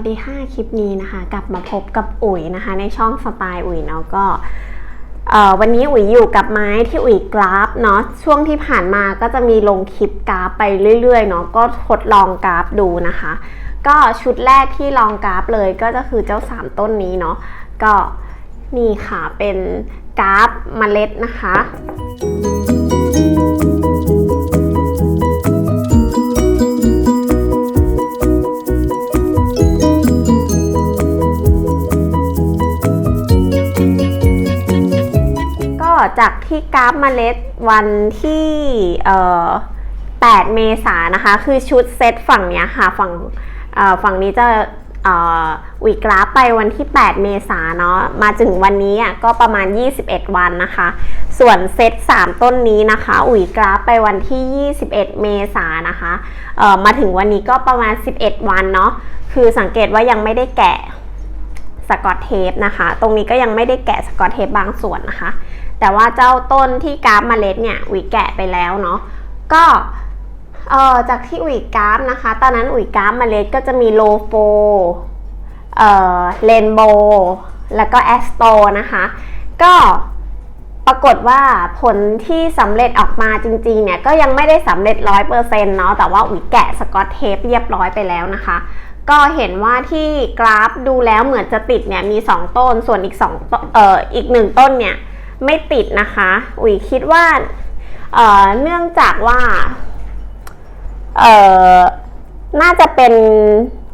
วัสดีค่ะคลิปนี้นะคะ กลับมาพบกับอุ๋ยนะคะ ในช่องสไตล์อุ๋ยเนาะก็วันนี้อุ๋ยอยู่กับไม้ที่อุ๋ยกราฟเนาะช่วงที่ผ่านมาก็จะมีลงคลิปกราฟไปเรื่อยๆเนาะก็ทดลองกราฟดูนะคะ ก็ชุดแรกที่ลองกราฟเลยก็จะคือเจ้า 3 ต้นนี้เนาะก็นี่ค่ะเป็นกราฟเมล็ดนะคะ จากที่กราฟเมล็ดวันที่เอ่อ8เมษายนนะคะ คือชุดเซตฝั่งเนี้ยค่ะ ฝั่งเอ่อฝั่งนี้จะเอ่อวีกราฟไปวันที่ 8 เมษายนเนาะ มาถึงวันนี้อะก็ประมาณ 21 วันนะคะ ส่วนเซต 3 ต้นนี้นะคะอุ๋ยกราฟไปวันที่ 21 เมษายนนะคะเอ่อมาถึงวันนี้ก็ประมาณ 11 วันเนาะ คือสังเกตว่ายังไม่ได้แกะ สกอตเทปนะคะ ตรงนี้ก็ยังไม่ได้แกะสกอตเทปบางส่วนนะคะ แต่ว่าเจ้าต้นที่กราฟเมล็ดเนี่ยอุ๋ยแกะไปแล้วเนาะก็เอ่อจากที่อุ๋ยกราฟนะคะ ตอนนั้นอุ๋ยกราฟเมล็ดก็จะมีโลโฟเอ่อเรนโบแล้วก็แอสโตนะคะ ก็ปรากฏว่าผลที่สำเร็จออกมาจริงๆเนี่ยก็ยังไม่ได้สำเร็จร้อยเปอร์เซ็นต์เนาะแต่ว่าอุ๋ยแกะสกอตเทปเรียบร้อยไปแล้วนะคะ ก็เห็นว่าที่กราฟดูแล้วเหมือนจะติดเนี่ยมี 2 ต้น ส่วนอีก2เอ่ออีกหนึ่งต้นเนี่ยไม่ติดนะคะ อุ๋ยคิดว่าเอ่อเนื่องจากว่าเอ่อน่าจะเป็น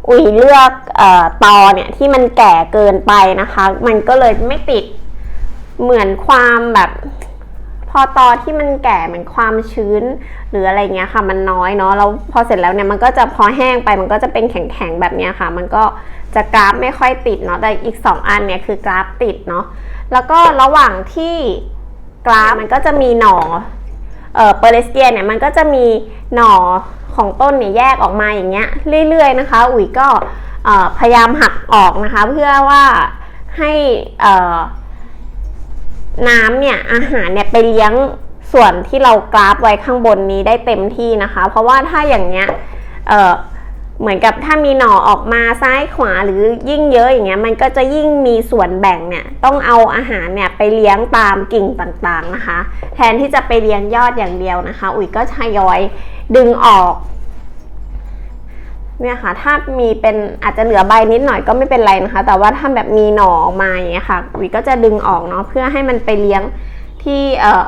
อุ๋ยเลือกเอ่อตอเนี่ยที่มันแก่เกินไปนะคะ มันก็เลยไม่ติดเหมือนความแบบ อตอที่มันแก่เหมือนความชื้น หรืออะไรเงี้ยค่ะ มันน้อยเนาะแล้วพอเสร็จแล้วเนี่ยมันก็จะพอแห้งไปมันก็จะเป็นแข็งๆแบบเนี้ยค่ะ มันก็จะกราฟไม่ค่อยติดเนาะแต่อีก 2 อันเนี่ยคือกราฟติดเนาะแล้วก็ระหว่างที่กราฟมันก็จะมีหน่อเอ่อเปอร์เลสเตียเนี่ยมันก็จะมีหน่อของต้นเนี่ยแยกออกมาอย่างเงี้ยเรื่อยๆนะคะ อุ๋ยก็พยายามหักออกนะคะ เพื่อว่าให้อ่อ น้ำเนี่ยอาหารเนี่ยไปเลี้ยงส่วนที่เรากราฟไว้ข้างบนนี้ได้เต็มที่นะคะ เพราะว่าถ้าอย่างเงี้ยเออเหมือนกับถ้ามีหน่อออกมาซ้ายขวาหรือยิ่งเยอะอย่างเงี้ยมันก็จะยิ่งมีส่วนแบ่งเนี่ยต้องเอาอาหารเนี่ยไปเลี้ยงตามกิ่งต่างๆนะคะ แทนที่จะไปเลี้ยงยอดอย่างเดียวนะคะ อุ๋ยก็ทยอยดึงออก เนี่ยค่ะ ถ้ามีเป็นอาจจะเหลือใบนิดหน่อยก็ไม่เป็นไรนะคะ แต่ว่าถ้าแบบมีหน่อออกมาอย่างเงี้ยค่ะวิก็จะดึงออกเนาะเพื่อให้มันไปเลี้ยงที่เอ่อ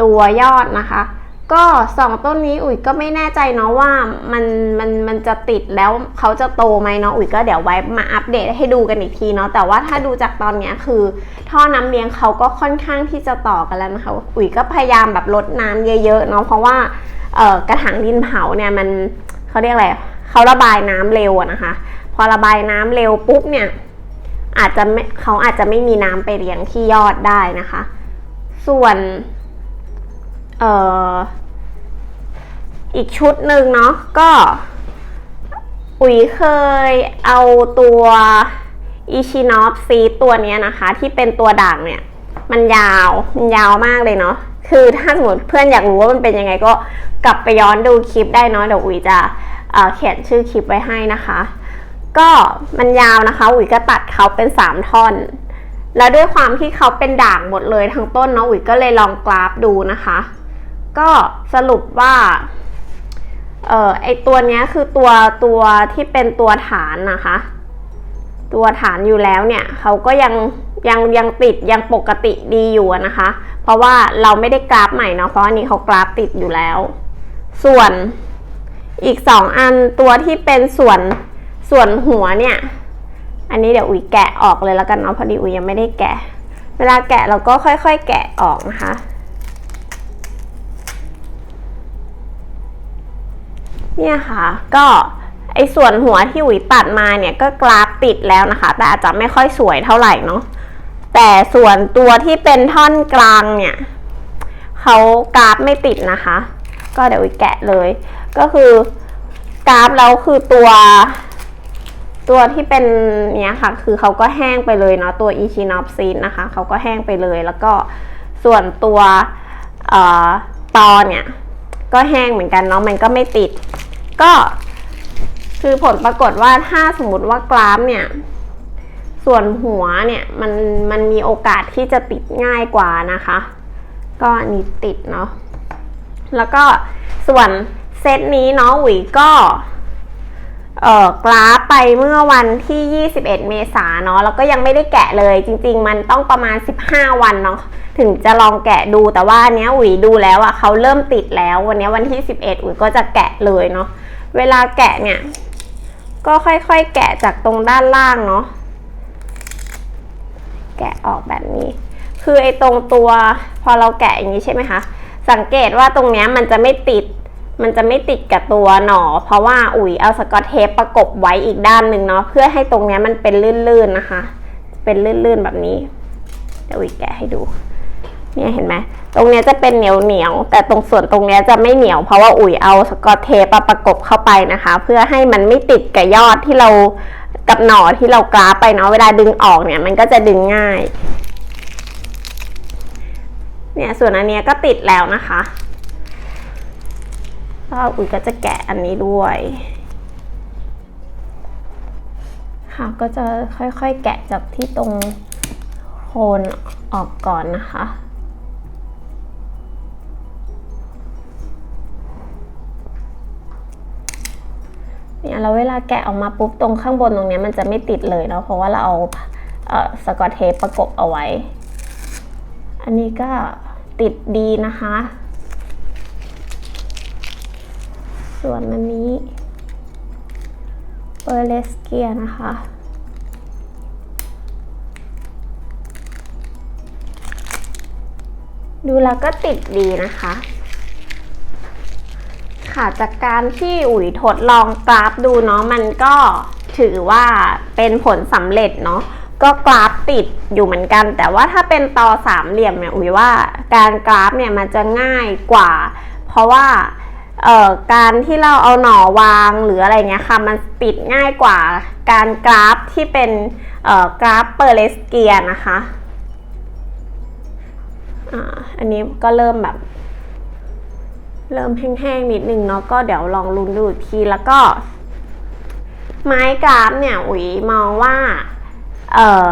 ตัวยอดนะคะ ก็สองต้นนี้อุ๋ยก็ไม่แน่ใจเนาะว่ามันมันมันจะติดแล้วเขาจะโตไหมเนาะอุ๋ยก็เดี๋ยวไว้มาอัปเดตให้ดูกันอีกทีเนาะแต่ว่าถ้าดูจากตอนเนี้ยคือ ท่อน้ำเลี้ยงเขาก็ค่อนข้างที่จะต่อกันแล้วนะคะอุ๋ยก็พยายามแบบลดน้ำเยอะๆเนาะเพราะว่าเอ่อกระถางดินเผาเนี่ยมัน เขาเรียกอะไรเขาระบายน้ำเร็วนะคะ พอระบายน้ำเร็วปุ๊บเนี่ยอาจจะไม่เขาอาจจะไม่มีน้ำไปเลี้ยงที่ยอดได้นะคะ ส่วนเอ่ออีกชุดหนึ่งเนาะก็อุ๋ยเคยเอาตัวอีชินอฟซีตัวนี้นะคะ ที่เป็นตัวด่างเนี่ย มันยาว มันยาวมากเลยเนาะ คือถ้าสมมติเพื่อนอยากรู้ว่ามันเป็นยังไงก็กลับไปย้อนดูคลิปได้เนาะ เดี๋ยวอุ๋ยจะเเขียนชื่อคลิปไว้ให้นะคะ ก็มันยาวนะคะ อุ๋ยก็ตัดเขาเป็น 3 ท่อน แล้วด้วยความที่เขาเป็นด่างหมดเลยทั้งต้นเนาะ อุ๋ยก็เลยลองกราฟดูนะคะ ก็สรุปว่าเออไอตัวเนี้ยคือตัวตัวที่เป็นตัวฐานนะคะ ตัวฐานอยู่แล้วเนี่ยเขาก็ยัง ยังยังติดยังปกติดีอยู่นะคะ เพราะว่าเราไม่ได้กราฟใหม่เนาะเพราะอันนี้เขากราฟติดอยู่แล้ว ส่วนอีกสองอันตัวที่เป็นส่วนส่วนหัวเนี่ย อันนี้เดี๋ยวอุ๋ยแกะออกเลยแล้วกันเนาะพอดีอุ๋ยยังไม่ได้แกะ เวลาแกะเราก็ค่อยๆ แกะออกนะคะเนี่ยค่ะก็ไอส่วนหัวที่อุ๋ยตัดมาเนี่ยก็กราฟติดแล้วนะคะ แต่อาจจะไม่ค่อยสวยเท่าไหร่เนาะ แต่ส่วนตัวที่เป็นท่อนกลางเนี่ยเขากราฟไม่ติดนะคะ ก็เดี๋ยวอีแกะเลย ก็คือกราฟแล้วคือตัว ตัวที่เป็นเนี้ยค่ะ คือเขาก็แห้งไปเลยเนาะตัวอีชินอฟซีนนะคะเขาก็แห้งไปเลยแล้วก็ส่วนตัวเอ่อตอเนี่ยก็แห้งเหมือนกันเนาะมันก็ไม่ติด ก็คือผลปรากฏว่าถ้าสมมติว่ากราฟเนี่ย ส่วนหัวเนี่ยมันมันมีโอกาสที่จะติดง่ายกว่านะคะ ก็อันนี้ติดเนาะแล้วก็ส่วนเซตนี้เนาะหวีก็เอ่อกราฟไปเมื่อวันที่ 21 เมษาเนาะแล้วก็ยังไม่ได้แกะเลย จริง ๆ มันต้องประมาณ 15 วันเนาะถึงจะลองแกะดูแต่ว่าเนี้ยอุ๋ยดูแล้วอะเขาเริ่มติดแล้ว วันนี้วันที่ 11อุ๋ยก็จะแกะเลยเนาะเวลาแกะเนี่ย ก็ค่อยๆ แกะจากตรงด้านล่างเนาะ แกะออกแบบนี้ คือไอ้ตรงตัวพอเราแกะอย่างนี้ใช่ไหมคะ สังเกตว่าตรงเนี้ยมันจะไม่ติด มันจะไม่ติดกับตัวหนอ เพราะว่าอุ๋ยเอาสกอตเทปประกบไว้อีกด้านหนึ่งเนาะเพื่อให้ตรงเนี้ยมันเป็นลื่นๆนะคะ เป็นลื่นๆแบบนี้เดี๋ยวอุ๋ยแกะให้ดูเนี่ยเห็นไหมตรงเนี้ยจะเป็นเหนียวเหนียวแต่ตรงส่วนตรงเนี้ยจะไม่เหนียวเพราะว่าอุ๋ยเอาสกอตเทปประกบเข้าไปนะคะ เพื่อให้มันไม่ติดกับยอดที่เรา กับหน่อที่เรากราฟไปเนาะเวลาดึงออกเนี่ย มันก็จะดึงง่าย เนี่ยส่วนอันเนี้ยก็ติดแล้วนะคะก็อุ๋ยก็จะแกะอันนี้ด้วยค่ะก็จะค่อยๆแกะจากที่ตรงโคนออกก่อนนะคะ แล้วเวลาแกะออกมาปุ๊บตรงข้างบนตรงนี้มันจะไม่ติดเลยเนาะเพราะว่าเราเอาเอสกอตเทปประกบเอาไว้ อันนี้ก็ติดดีนะคะ ส่วนอันนี้เปอร์เลสเกียนะคะดูแล้วก็ติดดีนะคะ ค่ะ จากการที่อุ๋ยทดลองกราฟดูเนาะมันก็ถือว่าเป็นผลสำเร็จเนาะก็กราฟติดอยู่เหมือนกัน แต่ว่าถ้าเป็นต่อสามเหลี่ยมเนี่ยอุ๋ยว่าการกราฟเนี่ยมันจะง่ายกว่า เพราะว่าการที่เราเอาหน่อวางหรืออะไรเงี้ยค่ะมันติดง่ายกว่าการกราฟที่เป็นกราฟเปอร์เลสเกียนะคะออันนี้ก็เริ่มแบบ เริ่มแห้งๆนิดนึงเนาะก็เดี๋ยวลองลุ้นดูอีกทีแล้วก็ ไม้กราฟเนี่ยอุ๋ยมองว่าเออ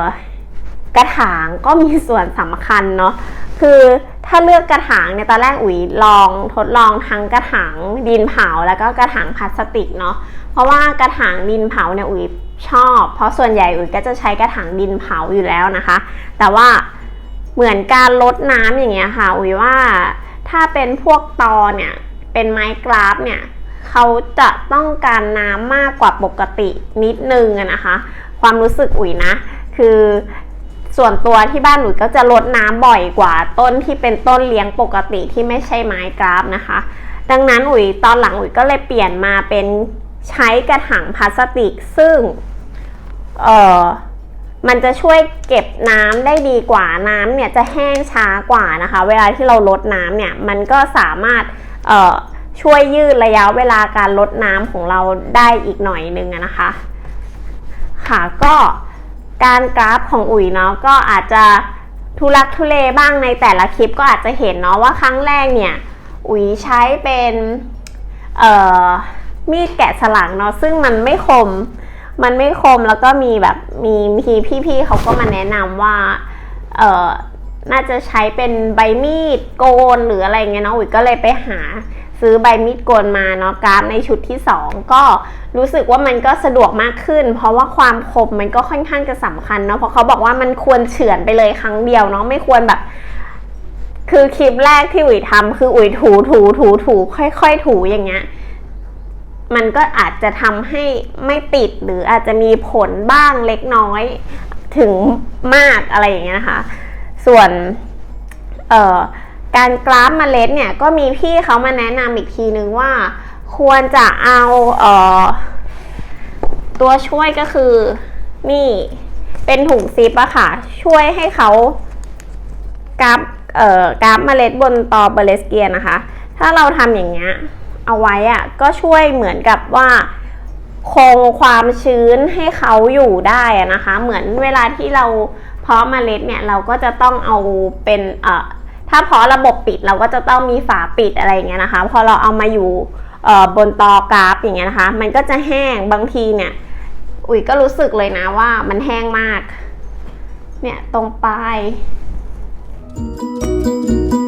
กระถางก็มีส่วนสำคัญเนาะคือถ้าเลือกกระถางเนี่ยตอนแรกอุ๋ยลองทดลองทั้งกระถางดินเผาแล้วก็กระถางพลาสติกเนาะเพราะว่ากระถางดินเผาเนี่ยอุ๋ยชอบ เพราะส่วนใหญ่อุ๋ยก็จะใช้กระถางดินเผาอยู่แล้วนะคะ แต่ว่าเหมือนการลดน้ำอย่างเงี้ยค่ะ อุ๋ยว่า ถ้าเป็นพวกตอเนี่ย เป็นไม้กราฟเนี่ยเขาจะต้องการน้ำมากกว่าปกตินิดนึงนะคะ ความรู้สึกอุ๋ยนะ คือส่วนตัวที่บ้านอุ๋ยก็จะลดน้ำบ่อยกว่าต้นที่เป็นต้นเลี้ยงปกติที่ไม่ใช่ไม้กราฟนะคะ ดังนั้นอุ๋ยตอนหลังอุ๋ยก็เลยเปลี่ยนมาเป็นใช้กระถางพลาสติกซึ่ง เออ มันจะช่วยเก็บน้ำได้ดีกว่าน้ำเนี่ยจะแห้งช้ากว่านะคะ เวลาที่เราลดน้ำเนี่ยมันก็สามารถเอ่อช่วยยืดระยะเวลาการลดน้ำของเราได้อีกหน่อยนึงนะคะ ค่ะก็การกราฟของอุ๋ยเนาะก็อาจจะทุลักทุเลบ้างในแต่ละคลิปก็อาจจะเห็นเนาะว่าครั้งแรกเนี่ยอุ๋ยใช้เป็นเอ่อมีดแกะสลักเนาะซึ่งมันไม่คม มันไม่คมแล้วก็มีแบบมีมีพี่ๆเขาก็มาแนะนำว่าเออน่าจะใช้เป็นใบมีดโกนหรืออะไรเงี้ยเนาะอุ๋ยก็เลยไปหาซื้อใบมีดโกนมาเนาะกราฟในชุดที่ 2 ก็รู้สึกว่ามันก็สะดวกมากขึ้น เพราะว่าความคมมันก็ค่อนข้างจะสำคัญเนาะเพราะเขาบอกว่ามันควรเฉือนไปเลยครั้งเดียวเนาะไม่ควรแบบ คือคลิปแรกที่อุ๋ยทำคืออุ๋ยถูถูถูถูค่อยๆ ถูอย่างเงี้ย มันก็อาจจะทำให้ไม่ติดหรืออาจจะมีผลบ้างเล็กน้อยถึงมากอะไรอย่างเงี้ยนะคะ ส่วนการกราฟเมล็ดเนี่ยก็มีพี่เขามาแนะนำอีกทีนึงว่า ควรจะเอาเออตัวช่วยก็คือนี่เป็นถุงซิปอะค่ะ ช่วยให้เขากราฟเอ่อกราฟเมล็ดบนตอเบอร์เลสเกียนะคะ ถ้าเราทำอย่างเงี้ย เอาไว้อะก็ช่วยเหมือนกับว่าคงความชื้นให้เขาอยู่ได้นะคะ เหมือนเวลาที่เราเพาะเมล็ดเนี่ยเราก็จะต้องเอาเป็นเอ่อถ้าเพาะระบบปิดเราก็จะต้องมีฝาปิดอะไรเงี้ยนะคะ พอเราเอามาอยู่เออบนตอกราฟอย่างเงี้ยนะคะ มันก็จะแห้งบางทีเนี่ย อุ๋ยก็รู้สึกเลยนะว่ามันแห้งมาก เนี่ยตรงปลายเนี่ย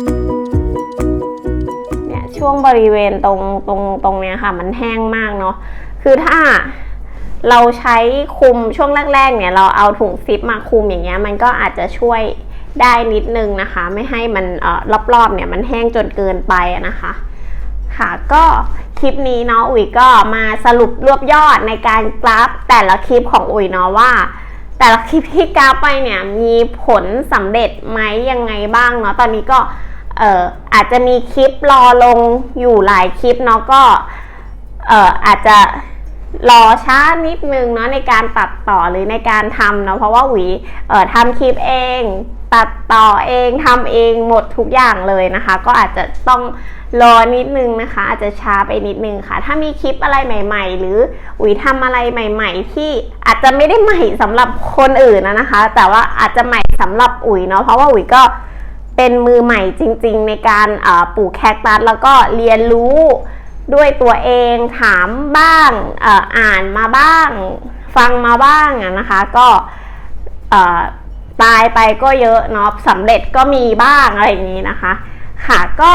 ช่วงบริเวณตรงตรงตรงเนี้ยค่ะ มันแห้งมากเนาะคือถ้าเราใช้คุมช่วงแรกๆเนี่ยเราเอาถุงซิปมาคุมอย่างเงี้ยมันก็อาจจะช่วยได้นิดนึงนะคะ ไม่ให้มันเอ่อรอบๆเนี่ยมันแห้งจนเกินไปนะคะค่ะก็คลิปนี้เนาะอุ๋ยก็มาสรุปรวบยอดในการกราฟแต่ละคลิปของอุ๋ยเนาะว่า แต่ละคลิปที่กราฟไปเนี่ยมีผลสำเร็จไหมยังไงบ้างเนาะตอนนี้ก็ เอ่ออาจจะมีคลิปรอลงอยู่หลายคลิปเนาะก็เอ่ออาจจะรอช้านิดนึงเนาะในการตัดต่อหรือในการทำเนาะเพราะว่าหวีเอ่อทำคลิปเอง ตัดต่อเองทำเองหมดทุกอย่างเลยนะคะ ก็อาจจะต้องรอนิดนึงนะคะ อาจจะช้าไปนิดนึงค่ะ ถ้ามีคลิปอะไรใหม่ ๆ หรือหวีทำอะไรใหม่ ๆ ที่อาจจะไม่ได้ใหม่สำหรับคนอื่นนะนะคะ แต่ว่าอาจจะใหม่สำหรับอุ๋ยเนาะเพราะว่าอุ๋ยก็ เป็นมือใหม่จริงๆ ในการปลูกแคคตัสแล้วก็เรียนรู้ด้วยตัวเองถามบ้างอ่ออ่านมาบ้าง ฟังมาบ้างนะคะก็ตายไปก็เยอะเนาะสำเร็จก็มีบ้างอะไรอย่างนี้นะคะ ค่ะก็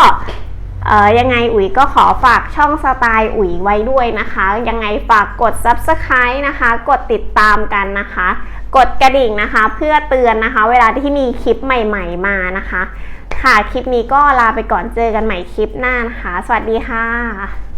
เอ่อยังไงอุ๋ยก็ขอฝากช่องสไตล์อุ๋ยไว้ด้วยนะคะ ยังไงฝากกด subscribe นะคะ กดติดตามกันนะคะ กดกระดิ่งนะคะ เพื่อเตือนนะคะ เวลาที่มีคลิปใหม่ๆมานะคะ ค่ะคลิปนี้ก็ลาไปก่อนเจอกันใหม่คลิปหน้านะคะ สวัสดีค่ะ